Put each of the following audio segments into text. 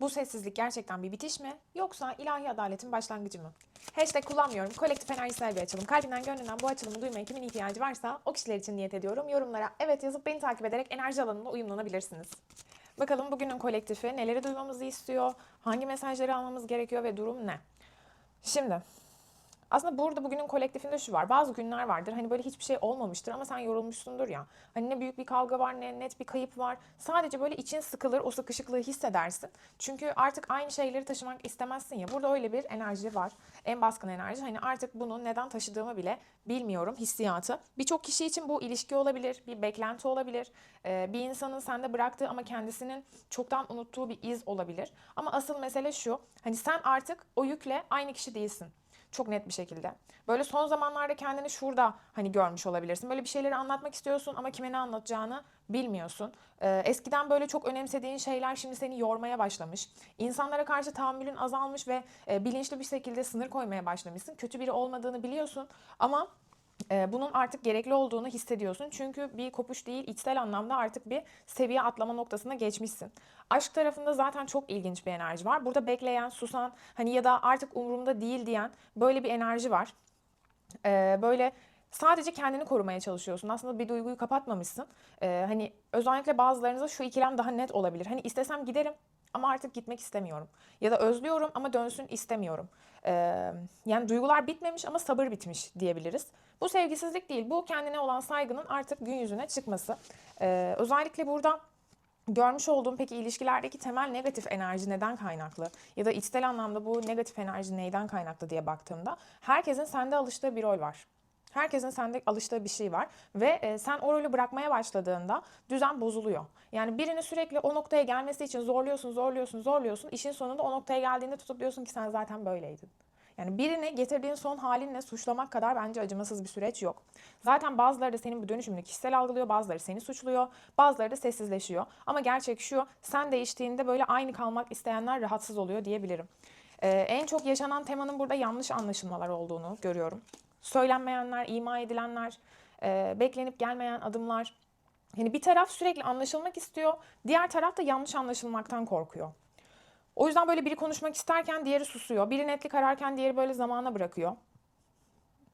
Bu sessizlik gerçekten bir bitiş mi yoksa ilahi adaletin başlangıcı mı? Hashtag kullanmıyorum. Kolektif enerjisel bir açılım. Kalbinden gönlünden bu açılımı duymaya kimin ihtiyacı varsa o kişiler için niyet ediyorum. Yorumlara evet yazıp beni takip ederek enerji alanında uyumlanabilirsiniz. Bakalım bugünün kolektifi neleri duymamızı istiyor, hangi mesajları almamız gerekiyor ve durum ne? Şimdi aslında burada bugünün kolektifinde şu var. Bazı günler vardır hani böyle hiçbir şey olmamıştır ama sen yorulmuşsundur ya. Hani ne büyük bir kavga var ne net bir kayıp var. Sadece böyle için sıkılır o sıkışıklığı hissedersin. Çünkü artık aynı şeyleri taşımak istemezsin ya. Burada öyle bir enerji var. En baskın enerji. Hani artık bunu neden taşıdığımı bile bilmiyorum hissiyatı. Birçok kişi için bu ilişki olabilir, bir beklenti olabilir. Ee, bir insanın sende bıraktığı ama kendisinin çoktan unuttuğu bir iz olabilir. Ama asıl mesele şu. Hani sen artık o yükle aynı kişi değilsin. Çok net bir şekilde. Böyle son zamanlarda kendini şurada hani görmüş olabilirsin. Böyle bir şeyleri anlatmak istiyorsun ama kime ne anlatacağını bilmiyorsun. Ee, eskiden böyle çok önemsediğin şeyler şimdi seni yormaya başlamış. İnsanlara karşı tahammülün azalmış ve e, bilinçli bir şekilde sınır koymaya başlamışsın. Kötü biri olmadığını biliyorsun ama e, bunun artık gerekli olduğunu hissediyorsun. Çünkü bir kopuş değil, içsel anlamda artık bir seviye atlama noktasına geçmişsin. Aşk tarafında zaten çok ilginç bir enerji var. Burada bekleyen, susan, hani ya da artık umurumda değil diyen böyle bir enerji var. E, böyle sadece kendini korumaya çalışıyorsun. Aslında bir duyguyu kapatmamışsın. E, hani özellikle bazılarınızda şu ikilem daha net olabilir. Hani istesem giderim ama artık gitmek istemiyorum. Ya da özlüyorum ama dönsün istemiyorum. Ee, yani duygular bitmemiş ama sabır bitmiş diyebiliriz. Bu sevgisizlik değil, bu kendine olan saygının artık gün yüzüne çıkması. Ee, özellikle burada görmüş olduğum peki ilişkilerdeki temel negatif enerji neden kaynaklı? Ya da içsel anlamda bu negatif enerji neyden kaynaklı diye baktığımda herkesin sende alıştığı bir rol var. Herkesin sende alıştığı bir şey var ve e, sen o rolü bırakmaya başladığında düzen bozuluyor. Yani birini sürekli o noktaya gelmesi için zorluyorsun, zorluyorsun, zorluyorsun. İşin sonunda o noktaya geldiğinde tutup diyorsun ki sen zaten böyleydin. Yani birini getirdiğin son halinle suçlamak kadar bence acımasız bir süreç yok. Zaten bazıları da senin bu dönüşümünü kişisel algılıyor, bazıları seni suçluyor, bazıları da sessizleşiyor. Ama gerçek şu, sen değiştiğinde böyle aynı kalmak isteyenler rahatsız oluyor diyebilirim. Ee, en çok yaşanan temanın burada yanlış anlaşılmalar olduğunu görüyorum. Söylenmeyenler, ima edilenler, e, beklenip gelmeyen adımlar. Yani bir taraf sürekli anlaşılmak istiyor, diğer taraf da yanlış anlaşılmaktan korkuyor. O yüzden böyle biri konuşmak isterken diğeri susuyor. Biri netlik ararken diğeri böyle zamana bırakıyor.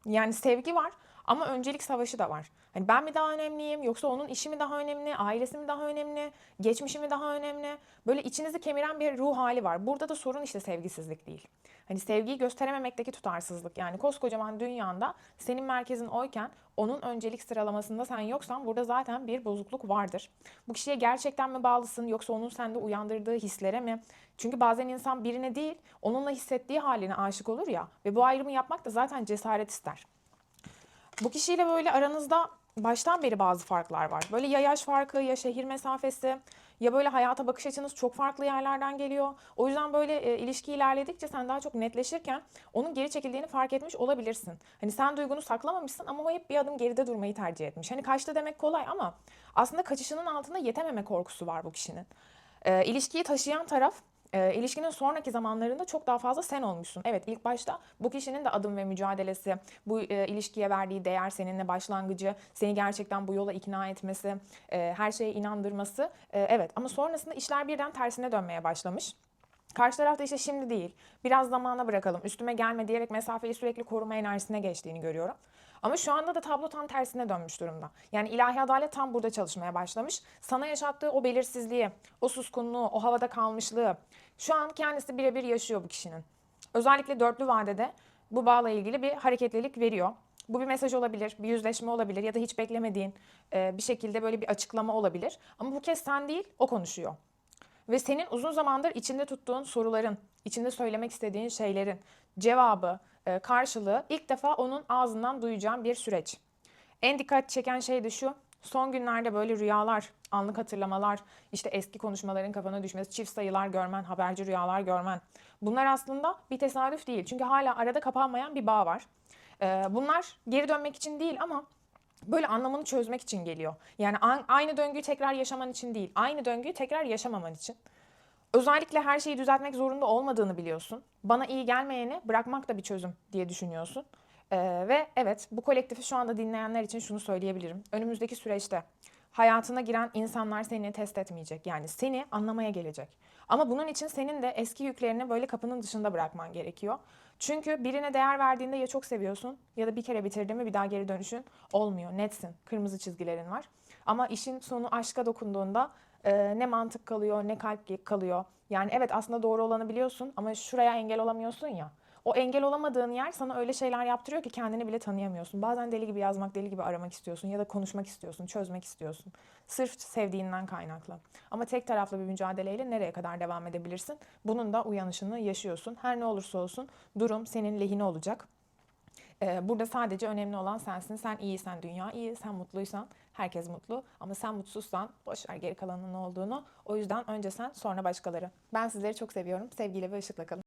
Yani sevgi var ama öncelik savaşı da var. Hani ben mi daha önemliyim yoksa onun işi mi daha önemli, ailesi mi daha önemli, geçmişi mi daha önemli? Böyle içinizi kemiren bir ruh hali var. Burada da sorun işte sevgisizlik değil. Hani sevgiyi gösterememekteki tutarsızlık. Yani koskocaman dünyanda senin merkezin oyken onun öncelik sıralamasında sen yoksan burada zaten bir bozukluk vardır. Bu kişiye gerçekten mi bağlısın yoksa onun sende uyandırdığı hislere mi? Çünkü bazen insan birine değil onunla hissettiği haline aşık olur ya ve bu ayrımı yapmak da zaten cesaret ister. Bu kişiyle böyle aranızda baştan beri bazı farklar var. Böyle ya yaş farkı ya şehir mesafesi ya böyle hayata bakış açınız çok farklı yerlerden geliyor. O yüzden böyle e, ilişki ilerledikçe sen daha çok netleşirken onun geri çekildiğini fark etmiş olabilirsin. Hani sen duygunu saklamamışsın ama o hep bir adım geride durmayı tercih etmiş. Hani kaçtı demek kolay ama aslında kaçışının altında yetememe korkusu var bu kişinin. E, ilişkiyi taşıyan taraf e, ilişkinin sonraki zamanlarında çok daha fazla sen olmuşsun. Evet ilk başta bu kişinin de adım ve mücadelesi, bu e, ilişkiye verdiği değer seninle başlangıcı, seni gerçekten bu yola ikna etmesi, e, her şeye inandırması. E, evet ama sonrasında işler birden tersine dönmeye başlamış. Karşı tarafta işte şimdi değil, biraz zamana bırakalım, üstüme gelme diyerek mesafeyi sürekli koruma enerjisine geçtiğini görüyorum. Ama şu anda da tablo tam tersine dönmüş durumda. Yani ilahi adalet tam burada çalışmaya başlamış. Sana yaşattığı o belirsizliği, o suskunluğu, o havada kalmışlığı şu an kendisi birebir yaşıyor bu kişinin. Özellikle dörtlü vadede bu bağla ilgili bir hareketlilik veriyor. Bu bir mesaj olabilir, bir yüzleşme olabilir ya da hiç beklemediğin e, bir şekilde böyle bir açıklama olabilir. Ama bu kez sen değil, o konuşuyor. Ve senin uzun zamandır içinde tuttuğun soruların, içinde söylemek istediğin şeylerin cevabı, karşılığı ilk defa onun ağzından duyacağın bir süreç. En dikkat çeken şey de şu, son günlerde böyle rüyalar, anlık hatırlamalar, işte eski konuşmaların kafana düşmesi, çift sayılar görmen, haberci rüyalar görmen. Bunlar aslında bir tesadüf değil. Çünkü hala arada kapanmayan bir bağ var. E, bunlar geri dönmek için değil ama böyle anlamını çözmek için geliyor. Yani aynı döngüyü tekrar yaşaman için değil, aynı döngüyü tekrar yaşamaman için. Özellikle her şeyi düzeltmek zorunda olmadığını biliyorsun. Bana iyi gelmeyeni bırakmak da bir çözüm diye düşünüyorsun. Ee, ve evet bu kolektifi şu anda dinleyenler için şunu söyleyebilirim. Önümüzdeki süreçte hayatına giren insanlar seni test etmeyecek. Yani seni anlamaya gelecek. Ama bunun için senin de eski yüklerini böyle kapının dışında bırakman gerekiyor. Çünkü birine değer verdiğinde ya çok seviyorsun ya da bir kere bitirdiğinde bir daha geri dönüşün olmuyor. Netsin. Kırmızı çizgilerin var. Ama işin sonu aşka dokunduğunda e, ne mantık kalıyor ne kalp kalıyor. Yani evet aslında doğru olanı biliyorsun ama şuraya engel olamıyorsun ya. O engel olamadığın yer sana öyle şeyler yaptırıyor ki kendini bile tanıyamıyorsun. Bazen deli gibi yazmak, deli gibi aramak istiyorsun ya da konuşmak istiyorsun, çözmek istiyorsun. Sırf sevdiğinden kaynaklı. Ama tek taraflı bir mücadeleyle nereye kadar devam edebilirsin? Bunun da uyanışını yaşıyorsun. Her ne olursa olsun durum senin lehine olacak. Ee, Burada sadece önemli olan sensin. Sen iyiysen dünya iyi, sen mutluysan herkes mutlu. Ama sen mutsuzsan boş ver geri kalanın ne olduğunu. O yüzden önce sen sonra başkaları. Ben sizleri çok seviyorum. Sevgiyle ve ışıkla kalın.